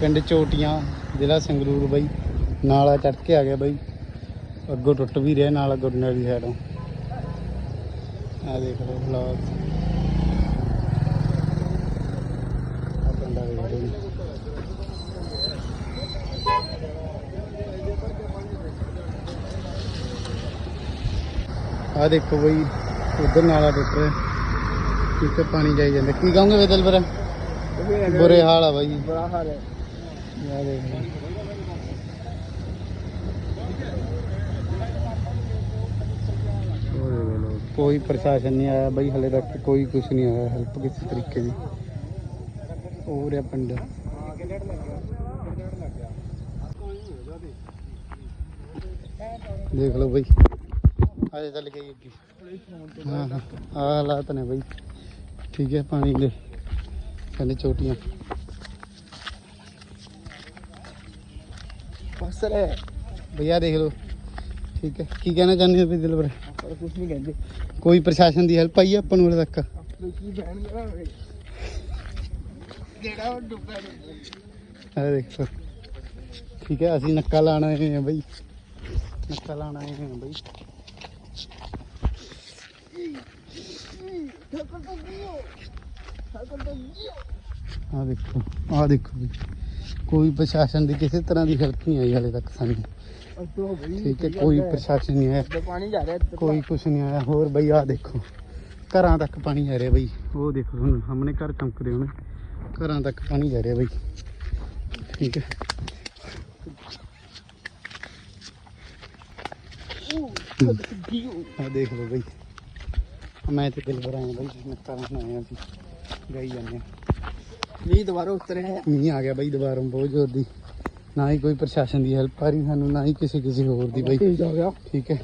ਪਿੰਡ ਚੋਟੀਆਂ ਜ਼ਿਲ੍ਹਾ ਸੰਗਰੂਰ ਬਾਈ। ਨਾਲਾ ਚੜ ਕੇ ਆ ਗਿਆ ਬਾਈ। ਅੱਗੋਂ ਟੁੱਟ ਵੀ ਰਿਹਾ ਨਾਲਾ ਗੁਰਨੇ ਵਾਲੀ ਸਾਈਡੋਂ ਆ ਦੇਖ ਲਓ ਬਲੌਗ ਆ ਦੇਖੋ ਬਈ ਉਧਰ ਨਾਲਾ ਟੁੱਟ ਰਿਹਾ। ਕਿਤੇ ਪਾਣੀ ਜਾਈ ਜਾਂਦਾ। ਕੀ ਕਹੋਗੇ ਬਦਲ ਬਰਾ ਬੁਰੇ ਹਾਲ ਆ ਬਾਈ। ਬੜਾ ਹਾਲ ਹੈ ਕੋਈ ਪ੍ਰਸ਼ਾਸਨ ਨਹੀਂ ਆਇਆ ਬਈ, ਹਲੇ ਤੱਕ ਕੋਈ ਕੁਝ ਨਹੀਂ ਆਇਆ ਹੈਲਪ ਕਿਸੇ ਤਰੀਕੇ ਦੀ। ਹੋਰ ਰਿਹਾ ਪਿੰਡ। ਦੇਖ ਲਓ ਬਈ। ਆਜੇ ਚੱਲ ਗਈ ਅੱਗੇ ਹਾਂ ਹਾਂ। ਹਾਲਾਤ ਨੇ ਬਈ। ਠੀਕ ਹੈ, ਪਾਣੀ ਦੇ। ਕਹਿੰਦੇ ਚੋਟੀਆਂ। ਹੈ ਭਈਆ ਦੇਖ ਲਓ। ਠੀਕ ਹੈ। ਕੀ ਕਹਿਣਾ ਚਾਹੁੰਦੇ ਹੋ ਵੀ ਦਿਲਬਰ? ਪਰ ਕੁਝ ਨਹੀਂ ਕਹਿੰਦੇ। ਕੋਈ ਪ੍ਰਸ਼ਾਸਨ ਦੀ ਹੈਲਪ ਆਈ ਹੈ ਆਪਾਂ ਨੂੰ ਹਲੇ ਤੱਕ? ਆਪੇ ਕੀ ਬਹਿਣ ਦਾ ਜਿਹੜਾ ਉਹ ਡੁੱਬਾ ਡੁੱਬਾ ਇਹ ਦੇਖੋ ਠੀਕ ਹੈ ਅਸੀਂ ਨੱਕਾ ਲਾਣ ਆਏ ਹਾਂ ਬਈ। ਨੱਕਾ ਲਾਣ ਆਏ ਹਾਂ ਬਈ। ਆਹ ਦੇਖੋ ਆਹ ਦੇਖੋ ਬਈ। ਕੋਈ ਪ੍ਰਸ਼ਾਸਨ ਦੀ ਕਿਸੇ ਤਰ੍ਹਾਂ ਦੀ ਹਲਕ ਨਹੀਂ ਆਈ ਹਾਲੇ ਤੱਕ ਸਾਨੂੰ। ਠੀਕ ਹੈ ਕੋਈ ਪ੍ਰਸ਼ਾਸਨ ਨਹੀਂ ਆਇਆ। ਪਾਣੀ ਜਾ ਰਿਹਾ ਕੋਈ ਕੁਛ ਨਹੀਂ ਆਇਆ। ਹੋਰ ਬਈ ਆ ਦੇਖੋ ਘਰਾਂ ਤੱਕ ਪਾਣੀ ਜਾ ਰਿਹਾ ਬਈ। ਉਹ ਦੇਖੋ ਤੁਹਾਨੂੰ ਸਾਹਮਣੇ ਘਰ ਚਮਕਦੇ ਹੋਣ। ਘਰਾਂ ਤੱਕ ਪਾਣੀ ਜਾ ਰਿਹਾ ਬਈ। ਠੀਕ ਹੈ। ਆ ਦੇਖ ਲਓ ਬਈ। ਮੈਂ ਤੇ ਦਿਲ ਬਰਾਇਆ ਬਈ ਮੈਂ ਤਾਂ ਨਾ ਆਇਆ ਸੀ। ਗਈ ਜਾਂਦੇ ਮੀਂਹ ਦੁਬਾਰਾ ਉਤਰਿਆ ਹੈ। ਮੀਂਹ ਆ ਗਿਆ ਬਾਈ ਦੁਬਾਰਾ ਬਹੁਤ ਜ਼ੋਰ ਦੀ। ਨਾ ਹੀ ਕੋਈ ਪ੍ਰਸ਼ਾਸਨ ਦੀ ਹੈਲਪ ਆ ਰਹੀ ਸਾਨੂੰ ਨਾ ਹੀ ਕਿਸੇ ਕਿਸੇ ਹੋਰ ਦੀ ਬਾਈ। ਠੀਕ ਹੈ।